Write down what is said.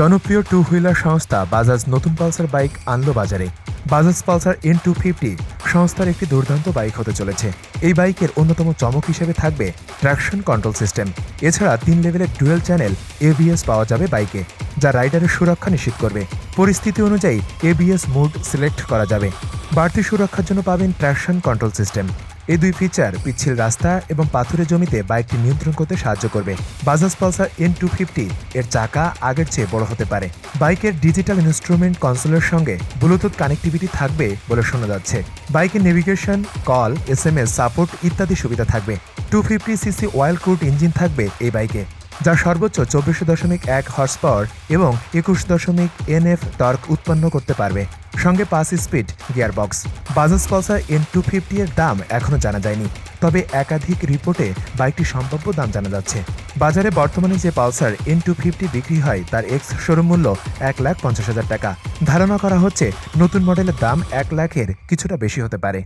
জনপ্রিয় two wheeler সংস্থা বাজাজ নতুন পালসার বাইক আনলো বাজারে। Bajaj Pulsar N two fifty সংস্থার একটি দুর্দান্ত বাইক হতে চলেছে। এই বাইকের অন্যতম চমক হিসেবে থাকবে ট্র্যাকশন কন্ট্রোল সিস্টেম এছাড়া তিন লেভেলের ডুয়েল চ্যানেল এবিএস পাওয়া যাবে বাইকে, যা রাইডারের সুরক্ষা নিশ্চিত করবে। পরিস্থিতি অনুযায়ী এবিএস মোড সিলেক্ট করা যাবে। বাড়তি সুরক্ষার জন্য পাবেন ট্র্যাকশন কন্ট্রোল সিস্টেম এই দুই ফিচার পিচ্ছিল রাস্তা এবং পাথুরে জমিতে বাইকটি নিয়ন্ত্রণ করতে সাহায্য করবে। Bajaj Pulsar N two fifty এর চাকা আগের চেয়ে বড় হতে পারে। বাইকের ডিজিটাল ইনস্ট্রুমেন্ট কনসোলের সঙ্গে ব্লুটুথ কানেক্টিভিটি থাকবে বলে শোনা যাচ্ছে। বাইকের navigation call S M S support ইত্যাদি সুবিধা থাকবে। Two fifty CC oil cooled engine থাকবে এই বাইকে যা সর্বোচ্চ চব্বিশ দশমিক এক হর্স পাওয়ার এবং একুশ দশমিক এনএফ টর্ক উৎপন্ন করতে পারবে। সঙ্গে পাঁচ speed gearbox. Bajaj Pulsar N two fifty এর দাম এখনও জানা যায়নি, তবে একাধিক রিপোর্টে বাইকটির সম্ভাব্য দাম জানা যাচ্ছে। বাজারে বর্তমানে যে পালসার এন টু ফিফটি বিক্রি হয়, তার এক্স শোরুম মূল্য এক লাখ পঞ্চাশ হাজার টাকা। ধারণা করা হচ্ছে, নতুন মডেলের দাম এক লাখের কিছুটা বেশি হতে পারে।